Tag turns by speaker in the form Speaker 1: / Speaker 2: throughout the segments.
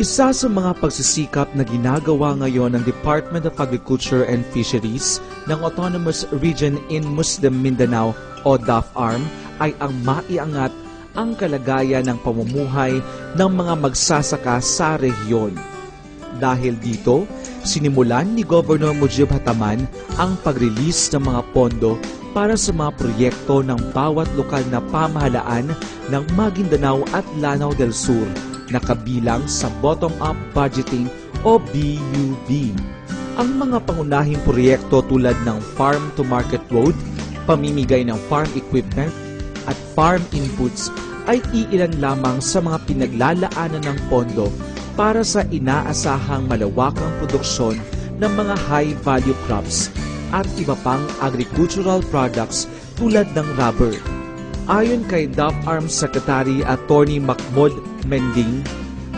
Speaker 1: Isa sa mga pagsisikap na ginagawa ngayon ng Department of Agriculture and Fisheries ng Autonomous Region in Muslim Mindanao o DAFARM ay ang maiangat ang kalagayan ng pamumuhay ng mga magsasaka sa rehiyon. Dahil dito, sinimulan ni Governor Mujib Hataman ang pag-release ng mga pondo para sa mga proyekto ng bawat lokal na pamahalaan ng Maguindanao at Lanao del Sur na kabilang sa Bottom-up Budgeting o BUB. Ang mga pangunahing proyekto tulad ng Farm to Market Road, pamimigay ng farm equipment at farm inputs ay iilan lamang sa mga pinaglalaanan ng pondo para sa inaasahang malawakang produksyon ng mga high-value crops at iba pang agricultural products tulad ng rubber. Ayon kay DAFARM Secretary Attorney Macmod Mending,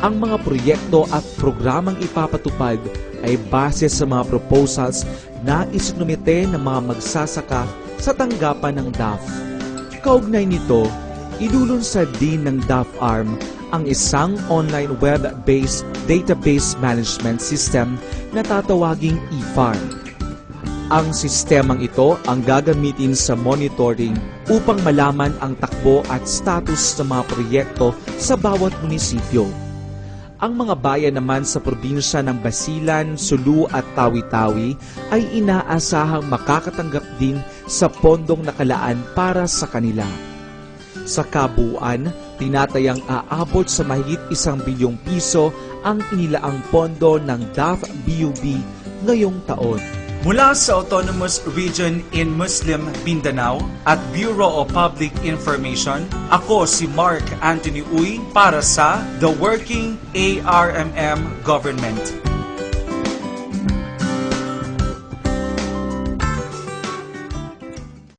Speaker 1: ang mga proyekto at programang ipapatupad ay base sa mga proposals na isinumite ng mga magsasaka sa tanggapan ng DAF. Kaugnay nito, ilulunsad din ng DAFARM ang isang online web-based database management system na tatawaging eFarm. Ang sistemang ito ang gagamitin sa monitoring upang malaman ang takbo at status ng mga proyekto sa bawat munisipyo. Ang mga bayan naman sa probinsya ng Basilan, Sulu at Tawi-Tawi ay inaasahang makakatanggap din sa pondong nakalaan para sa kanila. Sa kabuuan, tinatayang aabot sa mahigit isang bilyong piso ang inilaang pondo ng DAF-BUB ngayong taon. Mula sa Autonomous Region in Muslim Mindanao at Bureau of Public Information, ako si Mark Anthony Uy para sa The Working ARMM Government.